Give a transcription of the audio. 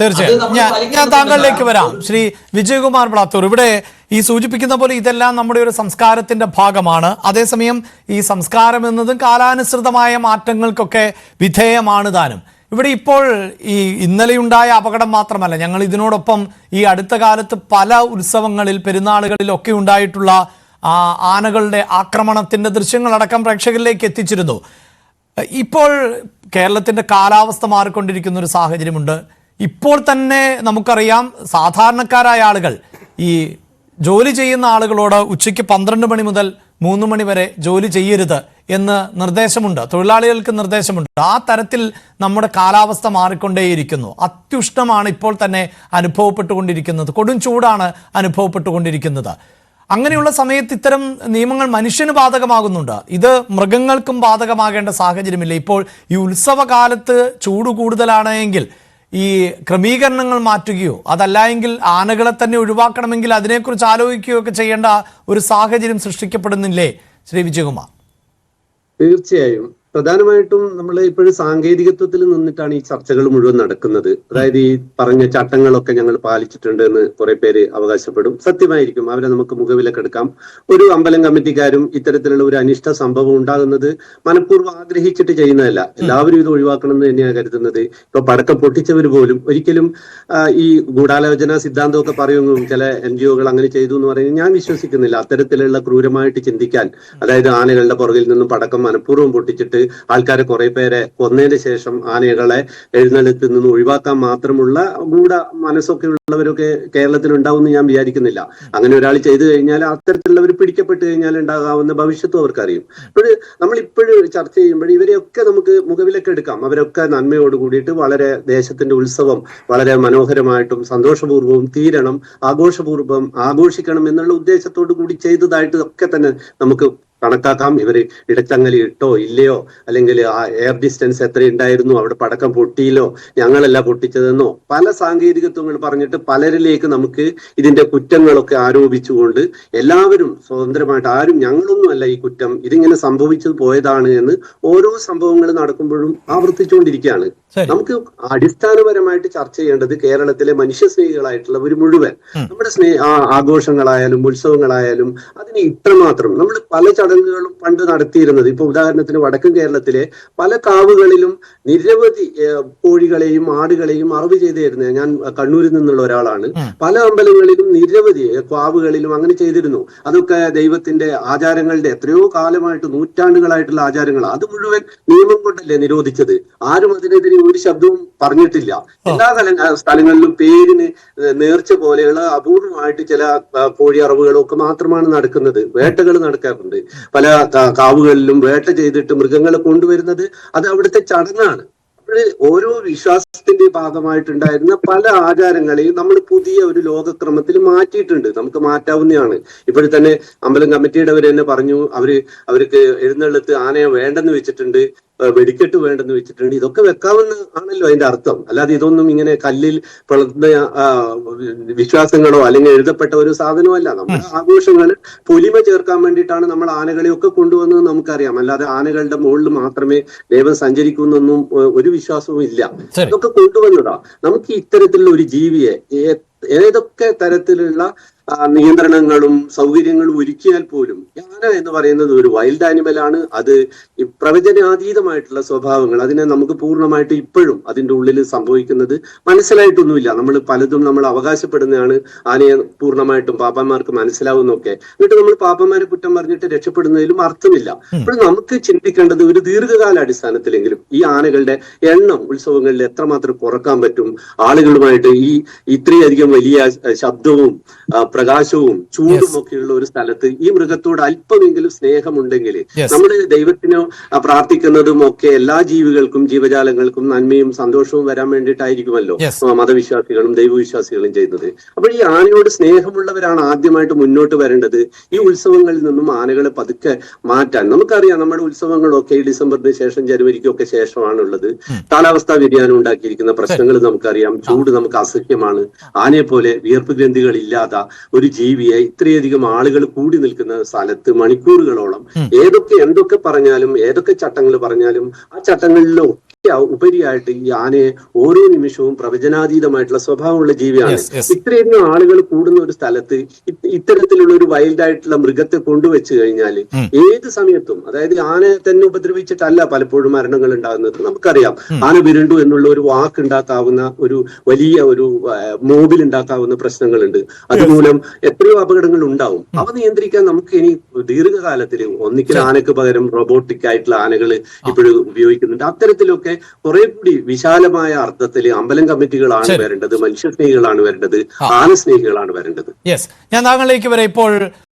തീർച്ചയായും. ഞാൻ താങ്കളിലേക്ക് വരാം. ശ്രീ വിജയകുമാർ ബ്ലാത്തൂർ ഇവിടെ ഈ സൂചിപ്പിക്കുന്ന പോലെ ഇതെല്ലാം നമ്മുടെ ഒരു സംസ്കാരത്തിന്റെ ഭാഗമാണ്. അതേസമയം ഈ സംസ്കാരം എന്നതും കാലാനുസൃതമായ മാറ്റങ്ങൾക്കൊക്കെ വിധേയമാണ് താനും. ഇവിടെ ഇപ്പോൾ ഈ ഇന്നലെയുണ്ടായ അപകടം മാത്രമല്ല ഞങ്ങൾ ഇതിനോടൊപ്പം ഈ അടുത്ത കാലത്ത് പല ഉത്സവങ്ങളിൽ പെരുന്നാളുകളിലൊക്കെ ഉണ്ടായിട്ടുള്ള ആ ആനകളുടെ ആക്രമണത്തിന്റെ ദൃശ്യങ്ങളടക്കം പ്രേക്ഷകരിലേക്ക് എത്തിച്ചിരുന്നു. ഇപ്പോൾ കേരളത്തിന്റെ കാലാവസ്ഥ മാറിക്കൊണ്ടിരിക്കുന്ന ഒരു സാഹചര്യമുണ്ട്. ഇപ്പോൾ തന്നെ നമുക്കറിയാം സാധാരണക്കാരായ ആളുകൾ ഈ ജോലി ചെയ്യുന്ന ആളുകളോട് ഉച്ചയ്ക്ക് പന്ത്രണ്ട് മണി മുതൽ മൂന്ന് മണി വരെ ജോലി ചെയ്യരുത് എന്ന് നിർദ്ദേശമുണ്ട്. തൊഴിലാളികൾക്ക് നിർദ്ദേശമുണ്ട്. ആ തരത്തിൽ നമ്മുടെ കാലാവസ്ഥ മാറിക്കൊണ്ടേയിരിക്കുന്നു. അത്യുഷ്ണമാണ് ഇപ്പോൾ തന്നെ അനുഭവപ്പെട്ടുകൊണ്ടിരിക്കുന്നത്. കൊടും ചൂടാണ് അനുഭവപ്പെട്ടുകൊണ്ടിരിക്കുന്നത്. അങ്ങനെയുള്ള സമയത്ത് ഇത്തരം നിയമങ്ങൾ മനുഷ്യന് ബാധകമാകുന്നുണ്ട്. ഇത് മൃഗങ്ങൾക്കും ബാധകമാകേണ്ട സാഹചര്യമില്ല. ഇപ്പോൾ ഈ ഉത്സവകാലത്ത് ചൂട് കൂടുതലാണ് എങ്കിൽ ഈ ക്രമീകരണങ്ങൾ മാറ്റുകയോ അതല്ല എങ്കിൽ ആനകളെ തന്നെ ഒഴിവാക്കണമെങ്കിൽ അതിനെക്കുറിച്ച് ആലോചിക്കുകയോ ഒക്കെ ചെയ്യേണ്ട ഒരു സാഹചര്യം സൃഷ്ടിക്കപ്പെടുന്നില്ലേ ശ്രീ വിജയകുമാർ? തീർച്ചയായും. പ്രധാനമായിട്ടും നമ്മൾ ഇപ്പോഴും സാങ്കേതികത്വത്തിൽ നിന്നിട്ടാണ് ഈ ചർച്ചകൾ മുഴുവൻ നടക്കുന്നത്. അതായത് ഈ പറഞ്ഞ ചട്ടങ്ങളൊക്കെ ഞങ്ങൾ പാലിച്ചിട്ടുണ്ട് എന്ന് കുറെ പേര് അവകാശപ്പെടും. സത്യമായിരിക്കും. അവരെ നമുക്ക് മുഖവിലക്കെടുക്കാം ഒരു അമ്പലം കമ്മിറ്റിക്കാരും ഇത്തരത്തിലുള്ള ഒരു അനിഷ്ട സംഭവം ഉണ്ടാകുന്നത് മനഃപൂർവം ആഗ്രഹിച്ചിട്ട് ചെയ്യുന്നതല്ല. എല്ലാവരും ഇത് ഒഴിവാക്കണം എന്ന് തന്നെയാണ് കരുതുന്നത്. ഇപ്പൊ പടക്കം പൊട്ടിച്ചവർ പോലും ഒരിക്കലും ഈ ഗൂഢാലോചന സിദ്ധാന്തമൊക്കെ പറയുന്നു. ചില എൻ ജി ഒകൾ അങ്ങനെ ചെയ്തു എന്ന് പറയുന്നത് ഞാൻ വിശ്വസിക്കുന്നില്ല. അത്തരത്തിലുള്ള ക്രൂരമായിട്ട് ചിന്തിക്കാൻ. അതായത് ആനകളുടെ പുറകിൽ നിന്നും പടക്കം മനഃപൂർവം പൊട്ടിച്ചിട്ട് ആൾക്കാരെ കുറെ പേരെ കൊന്നതിന് ശേഷം ആനകളെ എഴുന്നള്ളത്തിൽ നിന്ന് ഒഴിവാക്കാൻ മാത്രമുള്ള ഗൂഢ മനസ്സൊക്കെ ഉള്ളവരൊക്കെ കേരളത്തിൽ ഉണ്ടാവുമെന്ന് ഞാൻ വിചാരിക്കുന്നില്ല. അങ്ങനെ ഒരാൾ ചെയ്തു കഴിഞ്ഞാൽ അത്തരത്തിലുള്ളവർ പിടിക്കപ്പെട്ട് കഴിഞ്ഞാൽ ഉണ്ടാകാവുന്ന ഭവിഷ്യത്തും അവർക്കറിയും. അപ്പോൾ നമ്മൾ ഇപ്പോഴും ചർച്ച ചെയ്യുമ്പോൾ ഇവരെയൊക്കെ നമുക്ക് മുഖവിലൊക്കെ എടുക്കാം. അവരൊക്കെ നന്മയോട് കൂടിയിട്ട് വളരെ ദേശത്തിന്റെ ഉത്സവം വളരെ മനോഹരമായിട്ടും സന്തോഷപൂർവവും തീരണം ആഘോഷപൂർവം ആഘോഷിക്കണം എന്നുള്ള ഉദ്ദേശത്തോടു കൂടി ചെയ്തതായിട്ട് ഒക്കെ തന്നെ നമുക്ക് കണക്കാക്കാം. ഇവർ ഇടച്ചങ്ങലി ഇട്ടോ ഇല്ലയോ? അല്ലെങ്കിൽ ആ എയർ ഡിസ്റ്റൻസ് എത്ര ഉണ്ടായിരുന്നു അവിടെ പടക്കം പൊട്ടിയില്ലോ? ഞങ്ങളല്ല പൊട്ടിച്ചതെന്നോ? പല സാങ്കേതികത്വങ്ങൾ പറഞ്ഞിട്ട് പലരിലേക്ക് നമുക്ക് ഇതിന്റെ കുറ്റങ്ങളൊക്കെ ആരോപിച്ചുകൊണ്ട് എല്ലാവരും സ്വതന്ത്രമായിട്ട് ആരും ഞങ്ങളൊന്നും അല്ല ഈ കുറ്റം. ഇതിങ്ങനെ സംഭവിച്ചത് പോയതാണ് എന്ന് ഓരോ സംഭവങ്ങൾ നടക്കുമ്പോഴും ആവർത്തിച്ചുകൊണ്ടിരിക്കുകയാണ്. നമുക്ക് അടിസ്ഥാനപരമായിട്ട് ചർച്ച ചെയ്യേണ്ടത് കേരളത്തിലെ മനുഷ്യ ഒരു മുഴുവൻ നമ്മുടെ സ്നേഹ ആഘോഷങ്ങളായാലും ഉത്സവങ്ങളായാലും അതിന് ഇത്രമാത്രം. നമ്മൾ പല ചടങ്ങുകളും പണ്ട് നടത്തിയിരുന്നത്. ഇപ്പൊ ഉദാഹരണത്തിന് വടക്കൻ കേരളത്തിലെ പല കാവുകളിലും നിരവധി കോഴികളെയും ആടുകളെയും അറിവ് ചെയ്തിരുന്നത് ഞാൻ കണ്ണൂരിൽ നിന്നുള്ള ഒരാളാണ്. പല അമ്പലങ്ങളിലും നിരവധി കാവുകളിലും അങ്ങനെ ചെയ്തിരുന്നു. അതൊക്കെ ദൈവത്തിന്റെ ആചാരങ്ങളുടെ എത്രയോ കാലമായിട്ട് നൂറ്റാണ്ടുകളായിട്ടുള്ള ആചാരങ്ങൾ അത് മുഴുവൻ നിയമം കൊണ്ടല്ലേ നിരോധിച്ചത്? ആരും അതിനെതിരെ ഒരു ശബ്ദവും പറഞ്ഞിട്ടില്ല. എല്ലാ സ്ഥലങ്ങളിലും പേരിന് നേർച്ച പോലെയുള്ള അപൂർവമായിട്ട് ചില കോഴി അറിവുകളൊക്കെ മാത്രമാണ് നടക്കുന്നത്. വേട്ടകൾ നടക്കാറുണ്ട്. പല കാവുകളിലും വേട്ട ചെയ്തിട്ട് മൃഗങ്ങളെ കൊണ്ടുവരുന്നത് അത് അവിടുത്തെ ചടങ്ങാണ്. ഓരോ വിശ്വാസത്തിന്റെ ഭാഗമായിട്ടുണ്ടായിരുന്ന പല ആചാരങ്ങളെയും നമ്മൾ പുതിയ ഒരു ലോകക്രമത്തിൽ മാറ്റിയിട്ടുണ്ട്. നമുക്ക് മാറ്റാവുന്നതാണ്. ഇപ്പോഴും തന്നെ അമ്പലം കമ്മിറ്റിയുടെ അവർ തന്നെ പറഞ്ഞു അവർ അവർക്ക് എഴുന്നള്ളത്ത് ആനയെ വേണ്ടെന്ന് വെച്ചിട്ടുണ്ട്. വെടിക്കെട്ട് വേണ്ടെന്ന് വെച്ചിട്ടുണ്ട്. ഇതൊക്കെ വെക്കാമെന്ന് ആണല്ലോ അതിന്റെ അർത്ഥം. അല്ലാതെ ഇതൊന്നും ഇങ്ങനെ കല്ലിൽ പിളർന്ന വിശ്വാസങ്ങളോ അല്ലെങ്കിൽ എഴുതപ്പെട്ട ഒരു സാധനമല്ല നമ്മുടെ ആഘോഷങ്ങൾ പൊലിമ ചേർക്കാൻ വേണ്ടിയിട്ടാണ് നമ്മൾ ആനകളെയൊക്കെ കൊണ്ടുവന്നത് നമുക്കറിയാം. അല്ലാതെ ആനകളുടെ മുകളിൽ മാത്രമേ ദൈവം സഞ്ചരിക്കുന്നൊന്നും ഒരു വിശ്വാസവും ഇല്ല. ഇതൊക്കെ കൊണ്ടുവന്നതാ. നമുക്ക് ഇത്തരത്തിലുള്ള ഒരു ജീവിയെ ഏതൊക്കെ തരത്തിലുള്ള നിയന്ത്രണങ്ങളും സൗകര്യങ്ങളും ഒരുക്കിയാൽ പോലും യാന എന്ന് പറയുന്നത് ഒരു വൈൽഡ് ആനിമൽ ആണ്. അത് പ്രവചനാതീതമായിട്ടുള്ള സ്വഭാവങ്ങൾ അതിനെ നമുക്ക് പൂർണമായിട്ട് ഇപ്പോഴും അതിന്റെ ഉള്ളിൽ സംഭവിക്കുന്നത് മനസ്സിലായിട്ടൊന്നുമില്ല. നമ്മൾ പലതും നമ്മൾ അവകാശപ്പെടുന്നതാണ്. ആനയെ പൂർണമായിട്ടും പാപ്പന്മാർക്ക് മനസ്സിലാവുന്നൊക്കെ എന്നിട്ട് നമ്മൾ പാപ്പന്മാരെ കുറ്റം പറഞ്ഞിട്ട് രക്ഷപ്പെടുന്നതിലും അർത്ഥമില്ല. അപ്പോൾ നമുക്ക് ചിന്തിക്കേണ്ടത് ഒരു ദീർഘകാല അടിസ്ഥാനത്തിലെങ്കിലും ഈ ആനകളുടെ എണ്ണം ഉത്സവങ്ങളിൽ എത്രമാത്രം കുറയ്ക്കാൻ പറ്റും? ആളുകളുമായിട്ട് ഈ ഇത്രയധികം വലിയ ശബ്ദവും പ്രകാശവും ചൂടും ഒക്കെയുള്ള ഒരു സ്ഥലത്ത് ഈ മൃഗത്തോട് അല്പമെങ്കിലും സ്നേഹമുണ്ടെങ്കിൽ. നമ്മൾ ദൈവത്തിന് പ്രാർത്ഥിക്കുന്നതും ഒക്കെ എല്ലാ ജീവികൾക്കും ജീവജാലങ്ങൾക്കും നന്മയും സന്തോഷവും വരാൻ വേണ്ടിയിട്ടായിരിക്കുമല്ലോ മതവിശ്വാസികളും ദൈവവിശ്വാസികളും ചെയ്യുന്നത്. അപ്പോൾ ഈ ആനയോട് സ്നേഹമുള്ളവരാണ് ആദ്യമായിട്ട് മുന്നോട്ട് വരേണ്ടത്. ഈ ഉത്സവങ്ങളിൽ നിന്നും ആനകളെ പതുക്കെ മാറ്റാൻ. നമുക്കറിയാം നമ്മുടെ ഉത്സവങ്ങളൊക്കെ ഈ ഡിസംബറിന് ശേഷം ജനുവരിക്കൊക്കെ ശേഷമാണുള്ളത്. കാലാവസ്ഥാ വ്യതിയാനം ഉണ്ടാക്കിയിരിക്കുന്ന പ്രശ്നങ്ങൾ നമുക്കറിയാം. ചൂട് നമുക്ക് അസഹ്യമാണ്. ആനയെ പോലെ വിയർപ്പ് ഗ്രന്ഥികൾ ഇല്ലാത്ത ഒരു ജീവിയെ ഇത്രയധികം ആളുകൾ കൂടി നിൽക്കുന്ന സ്ഥലത്ത് മണിക്കൂറുകളോളം ഏതൊക്കെ എന്തൊക്കെ പറഞ്ഞാലും ഏതൊക്കെ ചട്ടങ്ങൾ പറഞ്ഞാലും ആ ചട്ടങ്ങളിലോ ഉപരിയായിട്ട് ഈ ആനയെ ഓരോ നിമിഷവും പ്രവചനാതീതമായിട്ടുള്ള സ്വഭാവമുള്ള ജീവിയാണ്. ഇത്രയധികം ആളുകൾ കൂടുന്ന ഒരു സ്ഥലത്ത് ഇത്തരത്തിലുള്ള ഒരു വൈൽഡ് ആയിട്ടുള്ള മൃഗത്തെ കൊണ്ടുവച്ച് കഴിഞ്ഞാൽ ഏത് സമയത്തും അതായത് ആനയെ തന്നെ ഉപദ്രവിച്ചിട്ടല്ല പലപ്പോഴും മരണങ്ങൾ ഉണ്ടാകുന്നത്. നമുക്കറിയാം. ആന വിരണ്ടു എന്നുള്ള ഒരു വാക്ക് ഉണ്ടാക്കാവുന്ന ഒരു വലിയ ഒരു മോബിൽ ഉണ്ടാക്കാവുന്ന പ്രശ്നങ്ങളുണ്ട്. അതുമൂലം എത്രയോ അപകടങ്ങൾ ഉണ്ടാവും. അവ നിയന്ത്രിക്കാൻ നമുക്ക് ഇനി ദീർഘകാലത്തിൽ ഒന്നിക്കൽ ആനക്ക് പകരം റോബോട്ടിക് ആയിട്ടുള്ള ആനകൾ ഇപ്പോഴും ഉപയോഗിക്കുന്നുണ്ട്. അത്തരത്തിലൊക്കെ കുറെ കൂടി വിശാലമായ അർത്ഥത്തിൽ അമ്പലം കമ്മിറ്റികളാണ്. വരേണ്ടത് മനുഷ്യ സ്നേഹികളാണ് വരേണ്ടത് ആന സ്നേഹികളാണ് വരേണ്ടത്. യെസ് ഞാൻ താങ്കളിലേക്ക് വരെ ഇപ്പോൾ